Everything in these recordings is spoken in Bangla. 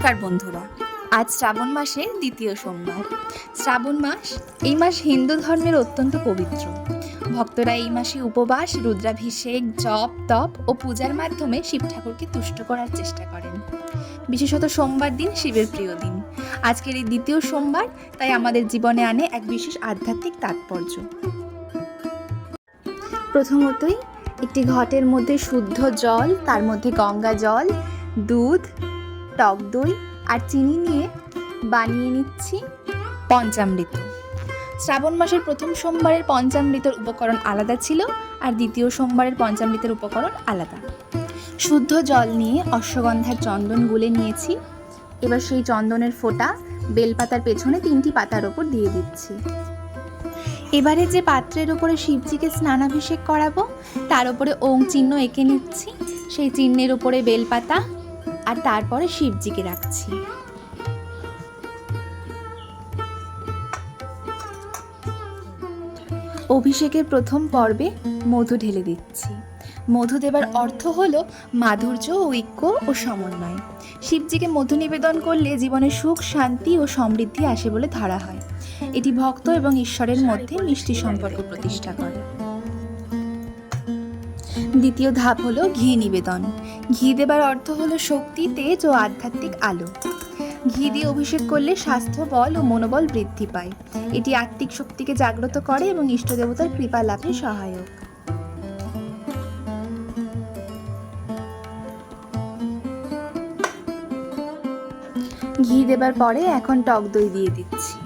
নমস্কার বন্ধুরা, আজ শ্রাবণ মাসের দ্বিতীয় সোমবার। শ্রাবণ মাস এই মাস হিন্দু ধর্মের অত্যন্ত পবিত্র। ভক্তরা এই মাসে উপবাস, রুদ্রাভিষেক, জপ, তপ ও পূজার মাধ্যমে শিব ঠাকুরকে তুষ্ট করার চেষ্টা করেন। বিশেষত সোমবার দিন শিবের প্রিয় দিন। আজকের এই দ্বিতীয় সোমবার তাই আমাদের জীবনে আনে এক বিশেষ আধ্যাত্মিক তাৎপর্য। প্রথমতই, একটি ঘটের মধ্যে শুদ্ধ জল, তার মধ্যে গঙ্গা জল, দুধ টক দই আর চিনি নিয়ে বানিয়ে নিচ্ছি পঞ্চামৃত। শ্রাবণ মাসের প্রথম সোমবারের পঞ্চামৃতের উপকরণ আলাদা ছিল আর দ্বিতীয় সোমবারের পঞ্চামৃতের উপকরণ আলাদা। শুদ্ধ জল নিয়ে অশ্বগন্ধার চন্দন গুলে নিয়েছি। এবার সেই চন্দনের ফোঁটা বেলপাতার পেছনে তিনটি পাতার ওপর দিয়ে দিচ্ছি। এবারে যে পাত্রের ওপরে শিবজিকে স্নানাভিষেক করাবো, তার উপরে ওং চিহ্ন এঁকে নিচ্ছি। সেই চিহ্নের উপরে বেলপাতা আর তারপরে শিবজিকে রাখছি। অভিষেকের প্রথম পর্বে মধু ঢেলে দিচ্ছি। মধু দেবার অর্থ হলো মাধুর্য, ঐক্য ও সমন্বয়। শিবজিকে মধু নিবেদন করলে জীবনে সুখ, শান্তি ও সমৃদ্ধি আসে বলে ধরা হয়। এটি ভক্ত এবং ঈশ্বরের মধ্যে মিষ্টি সম্পর্ক প্রতিষ্ঠা করে। দ্বিতীয় ধাপ হলো ঘি নিবেদন। ঘি দেবার অর্থ হলো শক্তি, তেজ ও আধ্যাত্মিক আলো। ঘি দিয়ে অভিষেক করলে স্বাস্থ্য, বল ও মনোবল বৃদ্ধি পায়। এটি আত্মিক শক্তিকে জাগ্রত করে এবং ইষ্ট দেবতার কৃপা লাভে সহায়ক। ঘি দেবার পরে এখন টক দই দিয়ে দিচ্ছি।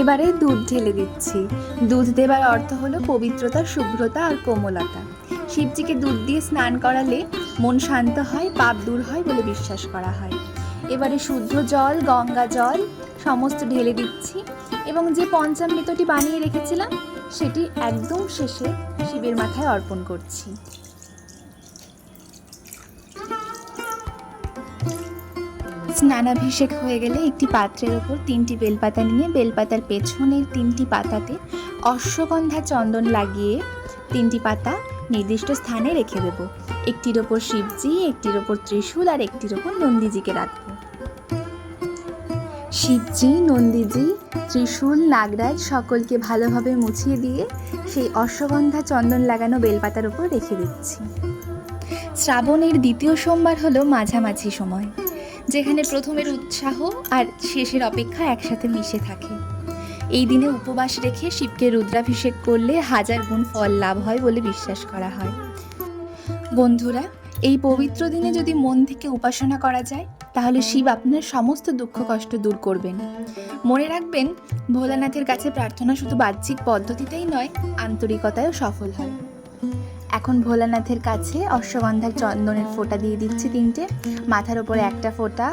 এবারে দুধ ঢেলে দিচ্ছি। দুধ দেবার অর্থ হলো পবিত্রতা, শুভ্রতা আর কোমলতা। শিবজিকে দুধ দিয়ে স্নান করালে মন শান্ত হয়, পাপ দূর হয় বলে বিশ্বাস করা হয়। এবারে শুদ্ধ জল, গঙ্গা জল সমস্ত ঢেলে দিচ্ছি এবং যে পঞ্চামৃতটি বানিয়ে রেখেছিলাম, সেটি একদম শেষে শিবের মাথায় অর্পণ করছি। স্নানাভিষেক হয়ে গেলে একটি পাত্রের ওপর তিনটি বেলপাতা নিয়ে বেলপাতার পেছনের তিনটি পাতাতে অশ্বগন্ধা চন্দন লাগিয়ে তিনটি পাতা নির্দিষ্ট স্থানে রেখে দেব। একটির ওপর শিবজি, একটির ওপর ত্রিশূল আর একটির ওপর নন্দীজিকে রাখব। শিবজি, নন্দীজি, ত্রিশূল, নাগরাজ সকলকে ভালোভাবে মুছিয়ে দিয়ে সেই অশ্বগন্ধা চন্দন লাগানো বেলপাতার ওপর রেখে দিচ্ছি। শ্রাবণের দ্বিতীয় সোমবার হলো মাঝামাঝি সময়। যেখানে প্রথমের উৎসাহ আর শেষের অপেক্ষা একসাথে মিশে থাকে। এই দিনে উপবাস রেখে শিবকে রুদ্রাভিষেক করলে হাজার গুণ ফল লাভ হয় বলে বিশ্বাস করা হয়। বন্ধুরা, এই পবিত্র দিনে যদি মন থেকে উপাসনা করা যায়, তাহলে শিব আপনার সমস্ত দুঃখ কষ্ট দূর করবেন। মনে রাখবেন, ভোলানাথের কাছে প্রার্থনা শুধু বাহ্যিক পদ্ধতিতেই নয়, আন্তরিকতায়ও সফল হয়। এখন ভোলানাথের কাছে অশ্বগন্ধার চন্দনের ফোঁটা দিয়ে দিচ্ছি তিনটে। মাথার ওপরে একটা ফোঁটা,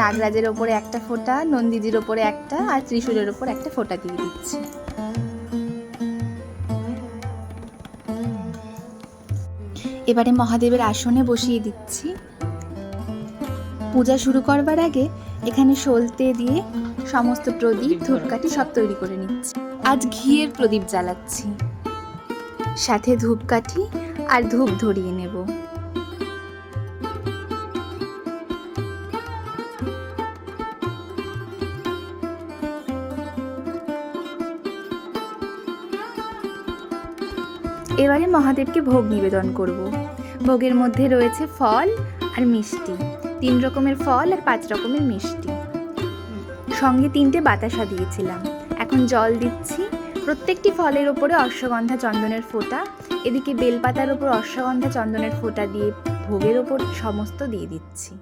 নাগরাজের ওপরে একটা ফোঁটা, নন্দীজির ওপরে একটা আর ত্রিশূলের ওপর একটা ফোঁটা দিয়ে দিচ্ছি। এবারে মহাদেবের আসনে বসিয়ে দিচ্ছি। পূজা শুরু করবার আগে এখানে সলতে দিয়ে সমস্ত প্রদীপ, ধূপকাঠি সব তৈরি করে নিচ্ছি। আজ ঘিয়ের প্রদীপ জ্বালাচ্ছি। সাথে ধূপকাঠি আর ধূপ ধরিয়ে নেব। এবারে মহাদেবকে ভোগ নিবেদন করব। ভোগের মধ্যে রয়েছে ফল আর মিষ্টি। তিন রকমের ফল আর পাঁচ রকমের মিষ্টি। সঙ্গে তিনটে বাতাসা দিয়েছিলাম। এখন জল দিচ্ছি প্রত্যেকটি ফলের ওপরে অশ্বগন্ধা চন্দনের ফোঁটা, এদিকে বেলপাতার ওপর অশ্বগন্ধা চন্দনের ফোঁটা দিয়ে ভোগের ওপর সমস্ত দিয়ে দিচ্ছি।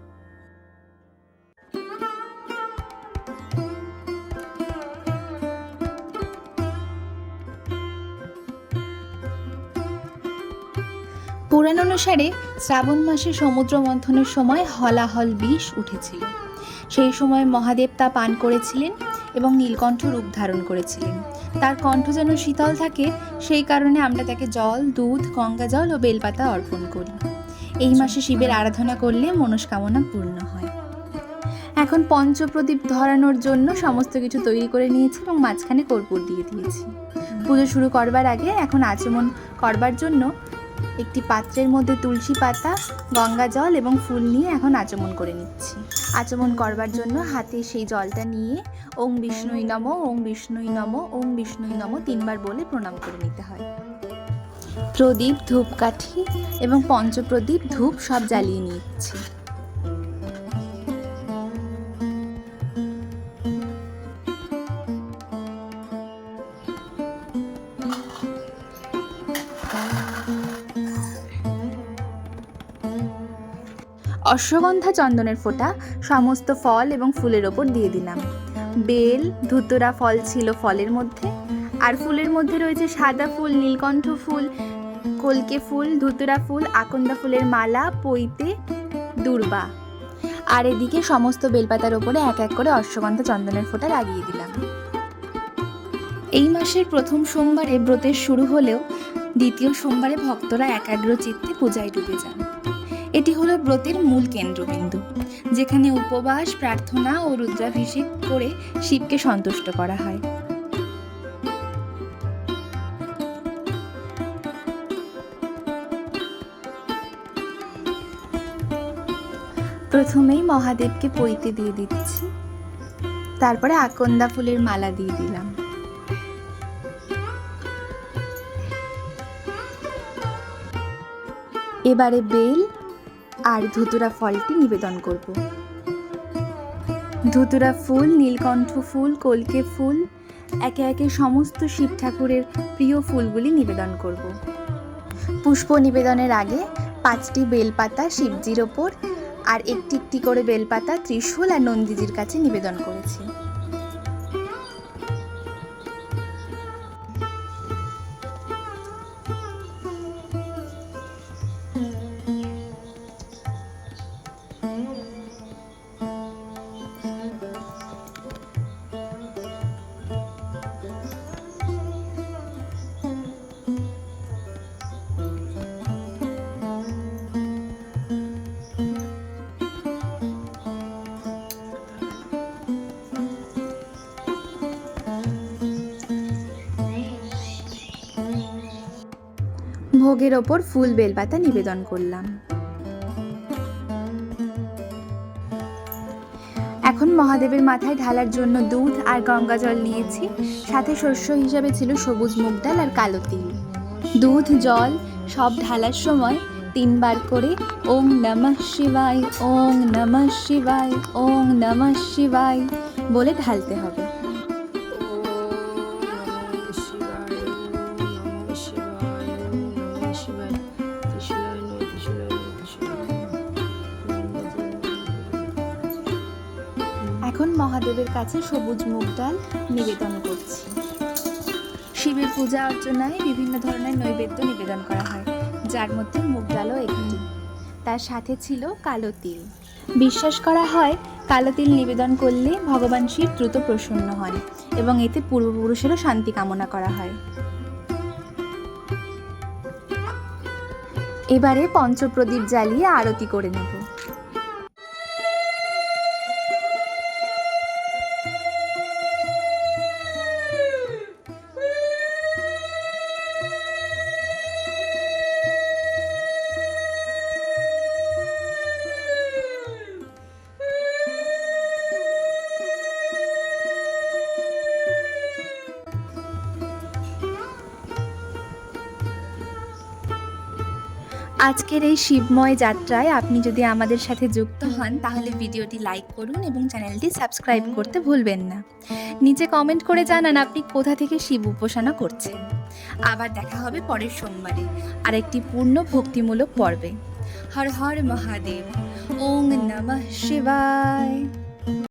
পুরাণ অনুসারে শ্রাবণ মাসে সমুদ্র মন্থনের সময় হলাহল বিষ উঠেছিল। সেই সময় মহাদেব তা পান করেছিলেন এবং নীলকণ্ঠ রূপ ধারণ করেছিলেন। তার কণ্ঠ যেন শীতল থাকে, সেই কারণে আমরা তাকে জল, দুধ, গঙ্গা জল ও বেলপাতা অর্পণ করি। এই মাসে শিবের আরাধনা করলে মনস্কামনা পূর্ণ হয়। এখন পঞ্চপ্রদীপ ধরানোর জন্য সমস্ত কিছু তৈরি করে নিয়েছি এবং মাঝখানে কর্পূর দিয়ে দিয়েছি। পুজো শুরু করবার আগে এখন আচমন করবার জন্য একটি পাত্রের মধ্যে তুলসী পাতা, গঙ্গা জল এবং ফুল নিয়ে এখন আচমন করে নিচ্ছি। আচমন করবার জন্য হাতে সেই জলটা নিয়ে ওং বিষ্ণুই নম, ওং বিষ্ণুই নম, ওং বিষ্ণুই নম তিনবার বলে প্রণাম করে নিতে হয়। প্রদীপ, ধূপকাঠি এবং পঞ্চপ্রদীপ, ধূপ সব জ্বালিয়ে নিচ্ছি। অশ্বগন্ধা চন্দনের ফোঁটা, সমস্ত ফল এবং ফুলের ওপর দিয়ে দিলাম। বেল, ধুতুরা ফল ছিল ফলের মধ্যে, আর ফুলের মধ্যে রয়েছে সাদা ফুল, নীলকণ্ঠ ফুল, কলকে ফুল, ধুতুরা ফুল, আকন্দা ফুলের মালা পইতে দুর্বা। আর এদিকে সমস্ত বেলপাতার ওপরে এক এক করে অশ্বগন্ধা চন্দনের ফোঁটা লাগিয়ে দিলাম। এই মাসের প্রথম সোমবারে ব্রতের শুরু হলেও দ্বিতীয় সোমবারে ভক্তরা একাগ্র চিত্তে পূজায় ডুবে যান। এটি হলো ব্রতের মূল কেন্দ্রবিন্দু, যেখানে উপবাস, প্রার্থনা ও রুদ্রাভিষেক করে শিবকে সন্তুষ্ট করা হয়। প্রথমেই মহাদেবকে পইতে দিয়ে দিচ্ছি, তারপরে আকন্দা ফুলের মালা দিয়ে দিলাম। এবারে বেল আর ধুতুরা ফলটি নিবেদন করব। ধুতুরা ফুল, নীলকণ্ঠ ফুল, কলকে ফুল, একে একে সমস্ত শিব ঠাকুরের প্রিয় ফুলগুলি নিবেদন করব। পুষ্প নিবেদনের আগে পাঁচটি বেলপাতা শিবজির ওপর আর একটি একটি করে বেলপাতা ত্রিশূল আর নন্দীজির কাছে নিবেদন করেছি। ভোগের ওপর ফুল বেলপাতা নিবেদন করলাম। এখন মহাদেবের মাথায় ঢালার জন্য দুধ আর গঙ্গা জল নিয়েছি। সাথে শস্য হিসাবে ছিল সবুজ মুগ ডাল আর কালো তিল। দুধ, জল সব ঢালার সময় তিনবার করে ওং নমঃ শিবায়, ওং নমঃ শিবায়, ওং নমঃ শিবায় বলে ঢালতে হবে। কাছে সবুজ মুগ ডাল নিবেদন করছি। শিবের পূজা অর্চনায় বিভিন্ন ধরনের নৈবেদ্য নিবেদন করা হয়, যার মধ্যে মুগ ডালও একটি। তার সাথে ছিল কালো তিল। বিশ্বাস করা হয়, কালো তিল নিবেদন করলে ভগবান শিব দ্রুত প্রসন্ন হন এবং এতে পূর্বপুরুষেরও শান্তি কামনা করা হয়। এবারে পঞ্চপ্রদীপ জ্বালিয়ে আরতি করে নেব। আজকের এই শিবময় যাত্রায় আপনি যদি আমাদের সাথে যুক্ত হন, তাহলে ভিডিওটি লাইক করুন এবং চ্যানেলটি সাবস্ক্রাইব করতে ভুলবেন না। নিচে কমেন্ট করে জানান আপনি কোথা থেকে শিব উপাসনা করছেন। আবার দেখা হবে পরের সোমবারে, আরেকটি পূর্ণ ভক্তিমূলক পর্বে। হর হর মহাদেব, ওং নমঃ শিবায়।